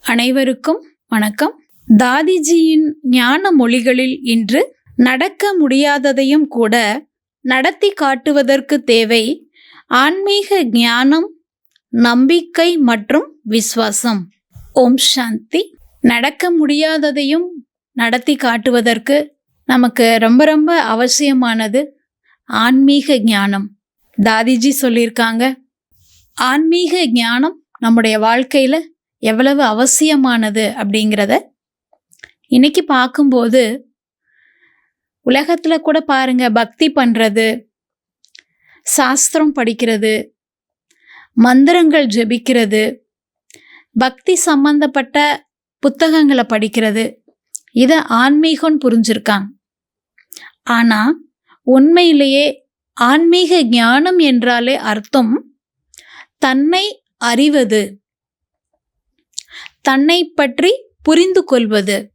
அனைவருக்கும் வணக்கம். தாதிஜியின் ஞான மொழிகளில் இன்று நடக்க முடியாததையும் கூட நடத்தி காட்டுவதற்கு தேவை ஆன்மீக ஞானம் நம்பிக்கை மற்றும் விசுவாசம். ஓம் சாந்தி. நடக்க முடியாததையும் நடத்தி காட்டுவதற்கு நமக்கு ரொம்ப ரொம்ப அவசியமானது ஆன்மீக ஞானம். தாதிஜி சொல்லியிருக்காங்க ஆன்மீக ஞானம் நம்முடைய வாழ்க்கையில் எவ்வளவு அவசியமானது? அப்படிங்கிறத இன்னைக்கு பார்க்கும்போது உலகத்தில் கூட பாருங்க பக்தி பண்ணுறது சாஸ்திரம் படிக்கிறது மந்திரங்கள் ஜெபிக்கிறது பக்தி சம்பந்தப்பட்ட புத்தகங்களை படிக்கிறது இதை ஆன்மீகம்னு புரிஞ்சிருக்காங்க. ஆனால் உண்மையிலேயே ஆன்மீக ஞானம் என்றாலே அர்த்தம் தன்னை அறிவது தன்னை பற்றி புரிந்து கொள்வது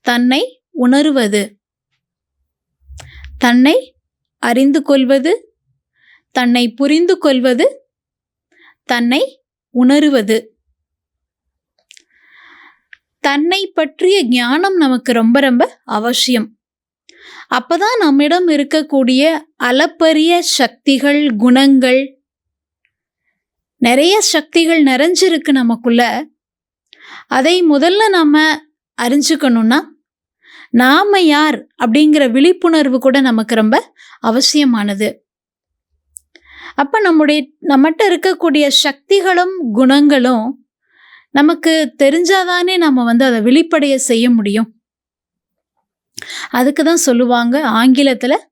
தன்னை உணர்வது தன்னை அறிந்து கொள்வது தன்னை புரிந்து கொள்வது தன்னை உணருவது. தன்னை பற்றிய ஞானம் நமக்கு ரொம்ப ரொம்ப அவசியம். அப்பதான் நம்மிடம் இருக்கக்கூடிய அளப்பரிய சக்திகள் குணங்கள் நிறைய சக்திகள் நிறைஞ்சிருக்கு நமக்குள்ள. அதை முதல்ல நம்ம அறிஞ்சுக்கணும்னா நாம யார் அப்படிங்கிற விழிப்புணர்வு கூட நமக்கு ரொம்ப அவசியமானது. அப்ப நம்முடைய நம்மகிட்ட இருக்கக்கூடிய சக்திகளும் குணங்களும் நமக்கு தெரிஞ்சாதானே நம்ம வந்து அதை வெளிப்படைய செய்ய முடியும். அதுக்கு தான் சொல்லுவாங்க ஆங்கிலத்தில்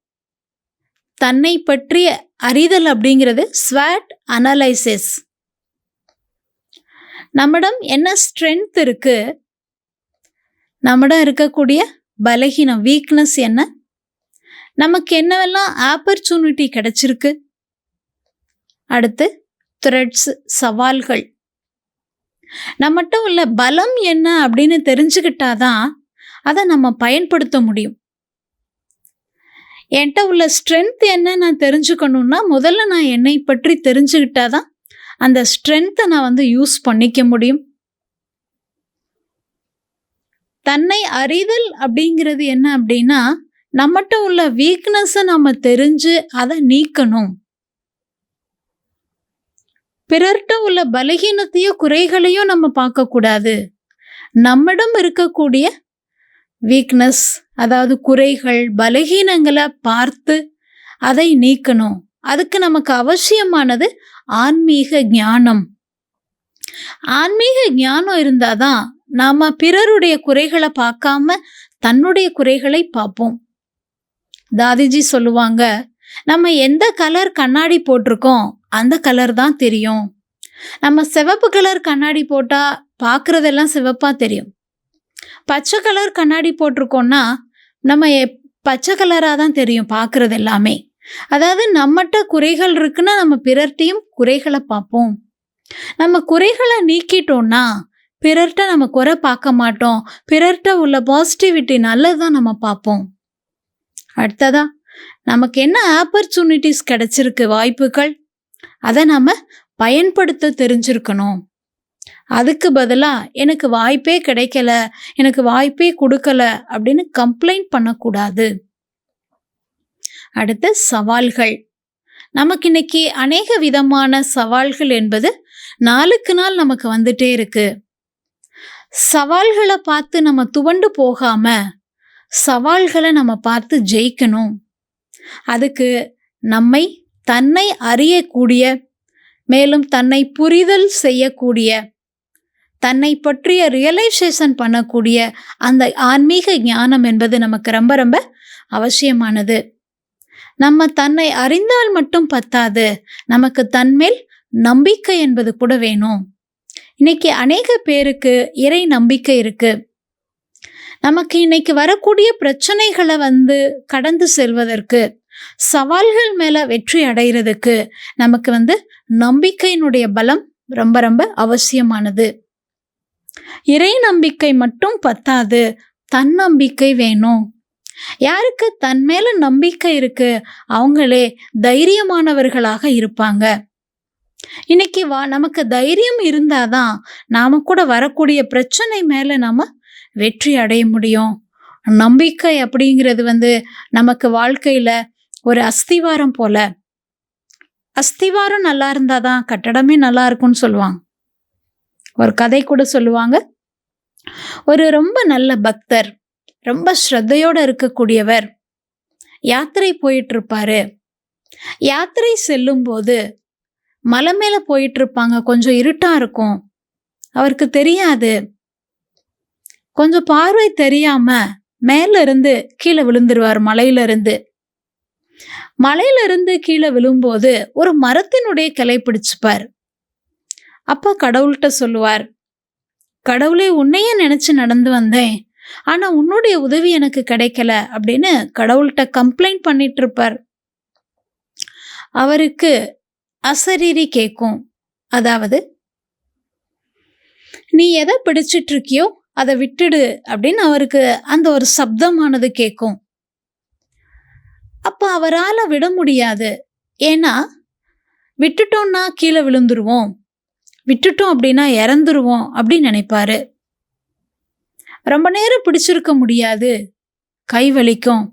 தன்னை பற்றிய அறிதல் அப்படிங்கிறது ஸ்வாட் அனலைசிஸ். நம்மிடம் என்ன ஸ்ட்ரென்த் இருக்கு? நம்மிடம் இருக்கக்கூடிய பலகீனம் வீக்னஸ் என்ன? நமக்கு என்னவெல்லாம் ஆப்பர்ச்சுனிட்டி கிடைச்சிருக்கு? அடுத்து த்ரெட்ஸ் சவால்கள். நம்மகிட்ட உள்ள பலம் என்ன அப்படின்னு தெரிஞ்சுக்கிட்டாதான் அதை நம்ம பயன்படுத்த முடியும். என்கிட்ட உள்ள ஸ்ட்ரென்த் என்ன நான் தெரிஞ்சுக்கணுன்னா முதல்ல நான் என்னை பற்றி தெரிஞ்சுக்கிட்டா தான் அந்த ஸ்ட்ரென்த்தை நான் வந்து யூஸ் பண்ணிக்க முடியும். தன்னை அறிதல் அப்படிங்கிறது என்ன அப்படின்னா நம்மகிட்ட உள்ள வீக்னஸை நம்ம தெரிஞ்சு அதை நீக்கணும். பிறர்கிட்ட உள்ள பலகீனத்தையோ குறைகளையோ நம்ம பார்க்கக்கூடாது. நம்மிடம் இருக்கக்கூடிய வீக்னஸ் அதாவது குறைகள் பலகீனங்களை பார்த்து அதை நீக்கணும். அதுக்கு நமக்கு அவசியமானது ஆன்மீக ஞானம். ஆன்மீக ஞானம் இருந்தால் தான் நாம் பிறருடைய குறைகளை பார்க்காம தன்னுடைய குறைகளை பார்ப்போம். தாதிஜி சொல்லுவாங்க நம்ம எந்த கலர் கண்ணாடி போட்டிருக்கோம் அந்த கலர் தான் தெரியும். நம்ம சிவப்பு கலர் கண்ணாடி போட்டால் பார்க்குறதெல்லாம் சிவப்பாக தெரியும். பச்சை கலர் கண்ணாடி போட்டிருக்கோம்னா நம்ம எப்- பச்சை கலராக தான் தெரியும் பார்க்குறது எல்லாமே. அதாவது நம்மகிட்ட குறைகள் இருக்குன்னா நம்ம பிறர்கிட்டையும் குறைகளை பார்ப்போம். நம்ம குறைகளை நீக்கிட்டோம்னா பிறர்கிட்ட நம்ம குறை பார்க்க மாட்டோம். பிறர்கிட்ட உள்ள பாசிட்டிவிட்டி நல்லதான் நம்ம பார்ப்போம். அடுத்ததா நமக்கு என்ன ஆப்பர்ச்சுனிட்டிஸ் கிடைச்சிருக்கு வாய்ப்புகள்? அதை நம்ம பயன்படுத்த தெரிஞ்சிருக்கணும். அதுக்கு பதிலாக எனக்கு வாய்ப்பே கிடைக்கல எனக்கு வாய்ப்பே கொடுக்கல அப்படின்னு கம்ப்ளைண்ட் பண்ணக்கூடாது. அடுத்து சவால்கள். நமக்கு இன்னைக்கு அநேக விதமான சவால்கள் என்பது நாளுக்கு நாள் நமக்கு வந்துட்டே இருக்கு. சவால்களை பார்த்து நம்ம துவண்டு போகாம சவால்களை நம்ம பார்த்து ஜெயிக்கணும். அதுக்கு நம்மை தன்னை அறியக்கூடிய மேலும் தன்னை புரிதல் செய்யக்கூடிய தன்னை பற்றிய ரியலைசேஷன் பண்ணக்கூடிய அந்த ஆன்மீக ஞானம் என்பது நமக்கு ரொம்ப ரொம்ப அவசியமானது. நம்ம தன்னை அறிந்தால் மட்டும் பத்தாது. நமக்கு தன்மேல் நம்பிக்கை என்பது கூட வேணும். இன்னைக்கு அநேக பேருக்கு இறை நம்பிக்கை இருக்கு. நமக்கு இன்னைக்கு வரக்கூடிய பிரச்சனைகளை வந்து கடந்து செல்வதற்கு சவால்கள் மேல வெற்றி அடைகிறதுக்கு நமக்கு வந்து நம்பிக்கையினுடைய பலம் ரொம்ப ரொம்ப அவசியமானது. இறை நம்பிக்கை மட்டும் பத்தாது தன்னம்பிக்கை வேணும். யாருக்கு தன் மேல நம்பிக்கை இருக்கு அவங்களே தைரியமானவர்களாக இருப்பாங்க. இன்னைக்கு வா நமக்கு தைரியம் இருந்தாதான் நாம கூட வரக்கூடிய பிரச்சனை மேல நாம வெற்றி அடைய முடியும். நம்பிக்கை அப்படிங்கிறது வந்து நமக்கு வாழ்க்கையில ஒரு அஸ்திவாரம் போல. அஸ்திவாரம் நல்லா இருந்தாதான் கட்டடமே நல்லா இருக்கும்னு சொல்லுவாங்க. ஒரு கதை கூட சொல்லுவாங்க. ஒரு ரொம்ப நல்ல பக்தர் ரொம்ப ஸ்ரத்தையோடு இருக்கக்கூடியவர் யாத்திரை போயிட்டு இருப்பாரு யாத்திரை செல்லும்போது மலை மேலே போயிட்டு இருப்பாங்க கொஞ்சம் இருட்டாக இருக்கும். அவருக்கு தெரியாது. கொஞ்சம் பார்வை தெரியாம மேல இருந்து கீழே விழுந்துருவார் மலையிலிருந்து மலையிலிருந்து கீழே விழும்போது ஒரு மரத்தினுடைய கிளை பிடிச்சுப்பார். அப்பா கடவுள்கிட்ட சொல்லுவார் கடவுளே உன்னையே நினச்சி நடந்து வந்தேன். ஆனால் உன்னுடைய உதவி எனக்கு கிடைக்கல அப்படின்னு கடவுள்கிட்ட கம்ப்ளைண்ட் பண்ணிட்டு இருப்பார் அவருக்கு அசரீரி கேட்கும் அதாவது நீ எதை பிடிச்சிட்டு இருக்கியோ அதை விட்டுடு அப்படின்னு அவருக்கு அந்த ஒரு சப்தமானது கேட்கும் அப்போ அவரால் விட முடியாது. ஏன்னா விட்டுட்டோம்னா கீழே விழுந்துருவோம். விட்டுட்டோம் அப்படின்னா இறந்துருவோம் அப்படின்னு நினைப்பாரு. ரொம்ப நேரம் பிடிச்சிருக்க முடியாது. கை வலிக்கும்.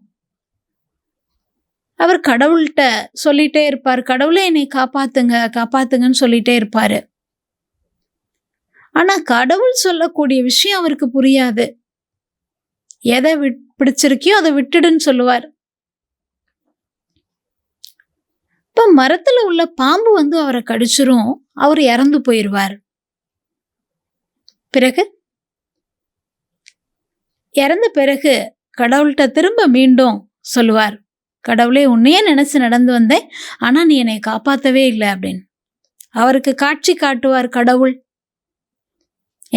அவர் கடவுள்கிட்ட சொல்லிட்டே இருப்பார். கடவுளே என்னை காப்பாத்துங்க காப்பாத்துங்கன்னு சொல்லிட்டே இருப்பாரு. ஆனா கடவுள் சொல்லக்கூடிய விஷயம் அவருக்கு புரியாது. எதை விட் பிடிச்சிருக்கியோ அதை விட்டுடுன்னு சொல்லுவார். மரத்துல உள்ள பாம்பு வந்து அவரை கடிச்சிரும் அவர் இறந்து போயிடுவார் பிறகு? இறந்த பிறகு கடவுள்கிட்ட திரும்ப மீண்டும் சொல்லுவார் கடவுளே உன்னையே நினைச்சு நடந்து வந்தேன் ஆனால் நீ என்னை காப்பாற்றவே இல்லை அப்படின்னு. அவருக்கு காட்சி காட்டுவார் கடவுள்.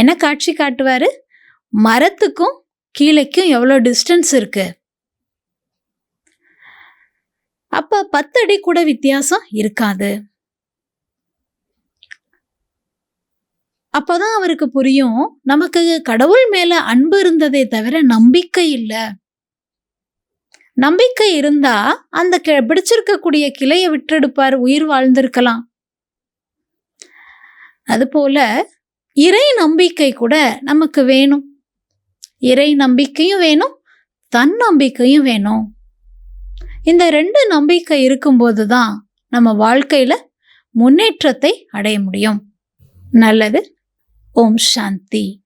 என்ன காட்சி காட்டுவார்? மரத்துக்கும் கீழேக்கும் எவ்வளோ டிஸ்டன்ஸ் இருக்குது அப்ப பத்து அடி கூட வித்தியாசம் இருக்காது. அப்போதான் அவருக்கு புரியும் நமக்கு கடவுள் மேல அன்பு இருந்ததே தவிர நம்பிக்கை இல்லை. நம்பிக்கை இருந்தா அந்த பிடிச்சிருக்கக்கூடிய கிளையை விட்டெடுப்பார் உயிர் வாழ்ந்திருக்கலாம். அதுபோல இறை நம்பிக்கை கூட நமக்கு வேணும். இறை நம்பிக்கையும் வேணும் தன்னம்பிக்கையும் வேணும். இந்த ரெண்டு நம்பிக்கை இருக்கும்போது தான் நம்ம வாழ்க்கையில் முன்னேற்றத்தை அடைய முடியும். நல்லது. ஓம் சாந்தி.